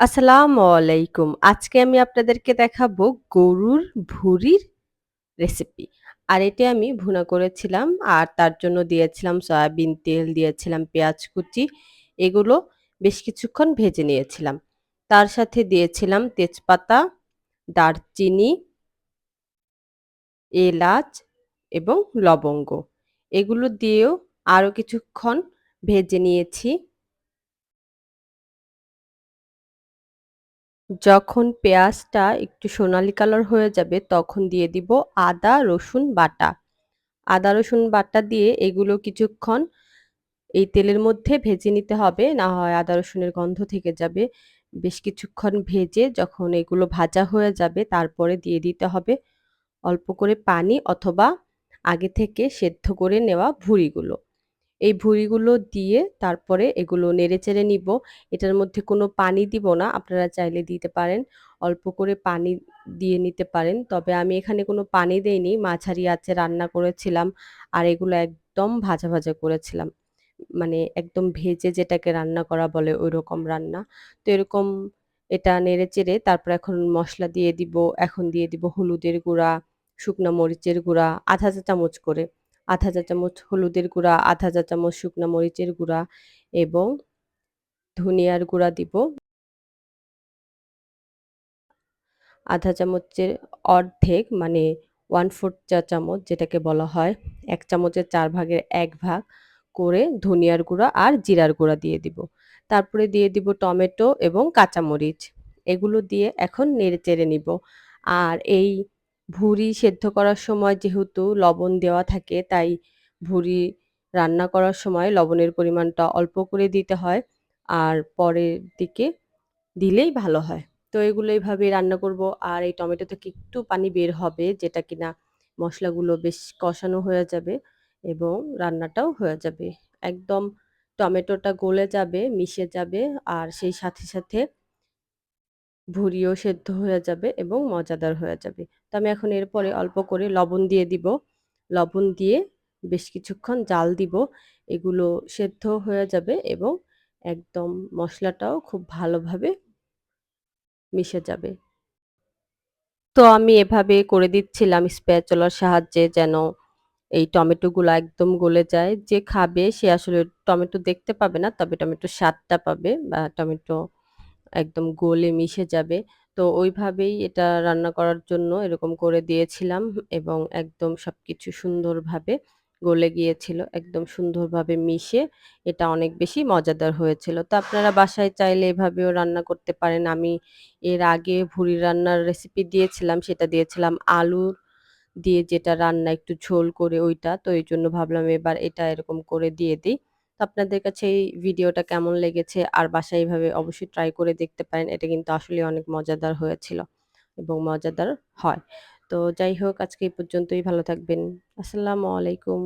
আসসালামু আলাইকুম। আজকে আমি আপনাদেরকে দেখাবো গরুর ভুঁড়ির রেসিপি। আর এটি আমি ভুনা করেছিলাম আর তার জন্য দিয়েছিলাম সয়াবিন তেল, দিয়েছিলাম পেঁয়াজ কুচি। এগুলো বেশ কিছুক্ষণ ভেজে নিয়েছিলাম। তার সাথে দিয়েছিলাম তেজপাতা, দারচিনি, এলাচ এবং লবঙ্গ। এগুলো দিয়েও আরও কিছুক্ষণ ভেজে নিয়েছি। যখন পেঁয়াজটা একটু সোনালি কালার হয়ে যাবে, তখন দিয়ে দিব আদা, রসুন, বাটা। আদা, রসুন, বাটা দিয়ে এগুলো কিছুক্ষণ এই তেলের মধ্যে ভেজে নিতে হবে, না হয় আদা, রসুনের গন্ধ থেকে যাবে। বেশ কিছুক্ষণ ভেজে যখন এগুলো ভাজা হয়ে যাবে, তারপরে দিয়ে দিতে হবে অল্প করে পানি অথবা আগে থেকে সেদ্ধ করে নেওয়া ভুঁড়িগুলো। এই ভুঁড়িগুলো দিয়ে তারপরে এগুলো নেড়ে নেড়েচেড়ে নিব। এটার মধ্যে কোনো পানি দিব না, আপনারা চাইলে দিতে পারেন। অল্প করে পানি দিয়ে নিতে পারেন। তবে আমি এখানে কোনো পানি দেইনি, মাঝারি আছে রান্না করেছিলাম আর এগুলো একদম ভাজা ভাজা করেছিলাম। মানে একদম ভেজে যেটাকে রান্না করা বলে ওই রকম রান্না। তো এরকম এটা নেড়ে চেড়ে তারপর এখন মশলা দিয়ে দিব, এখন দিয়ে দিব হলুদের গুঁড়া, শুকনো মরিচের গুঁড়া, আধা চা চামচ করে। আধা চা চামচ হলুদের গুঁড়া আধা চা চামচ শুকনো মরিচের গুঁড়া এবং ধনিয়ার গুঁড়া দিব। আধা চামচের অর্ধেক মানে ওয়ান ফোর্থ চা চামচ যেটাকে বলা হয়, এক চামচের চার ভাগের এক ভাগ করে ধনিয়ার গুঁড়া আর জিরার গুঁড়া দিয়ে দিব। তারপরে দিয়ে দিব টমেটো এবং কাঁচামরিচ। এগুলো দিয়ে এখন নেড়ে চেড়ে নিব। আর এই ভুঁড়ি সেদ্ধ করার সময় যেহেতু লবণ দেওয়া থাকে, তাই ভুঁড়ি রান্না করার সময় লবণের পরিমাণটা অল্প করে দিতে হয় আর পরের দিকে দিলেই ভালো হয়। তো এগুলো এইভাবে রান্না করব। আর এই টমেটো থেকে একটু পানি বের হবে, যেটা কিনা মশলাগুলো বেশ কষানো হয়ে যাবে এবং রান্নাটাও হয়ে যাবে। একদম টমেটোটা গলে যাবে, মিশে যাবে আর সেই সাথে সাথে ভুঁড়িও সেদ্ধ হয়ে যাবে এবং মজাদার হয়ে যাবে। তো আমি এখন এরপরে অল্প করে লবণ দিয়ে দিব। লবণ দিয়ে বেশ কিছুক্ষণ জাল দিব। এগুলো সেদ্ধ হয়ে যাবে এবং একদম মশলাটাও খুব ভালোভাবে মিশে যাবে। তো আমি এভাবে করে দিচ্ছিলাম স্প্যাচুলার সাহায্যে যেন এই টমেটোগুলো একদম গলে যায়। যে খাবে সে আসলে টমেটো দেখতে পাবে না, তবে টমেটো স্বাদটা পাবে বা টমেটো একদম গলে মিশে যাবে। তো ওইভাবেই এটা রান্না করার জন্য এরকম করে দিয়েছিলাম এবং একদম সব কিছু সুন্দরভাবে গলে গিয়েছিল, একদম সুন্দরভাবে মিশে। এটা অনেক বেশি মজাদার হয়েছিল। তো আপনারা বাসায় চাইলে এভাবেও রান্না করতে পারেন। আমি এর আগে ভুড়ি রান্নার রেসিপি দিয়েছিলাম, সেটা দিয়েছিলাম আলু দিয়ে যেটা রান্না একটু ঝোল করে ওইটা। তো এই জন্য ভাবলাম এবার এটা এরকম করে দিয়ে দিই। তো আপনাদের কাছে এই ভিডিওটা কেমন লেগেছে? আর বাসায় এইভাবে অবশ্যই ট্রাই করে দেখতে পারেন। এটা কিন্তু আসলে অনেক মজাদার হয়েছিল এবং মজাদার হয়। তো যাই হোক, আজকে এই পর্যন্তই। ভালো থাকবেন। আসসালামু আলাইকুম।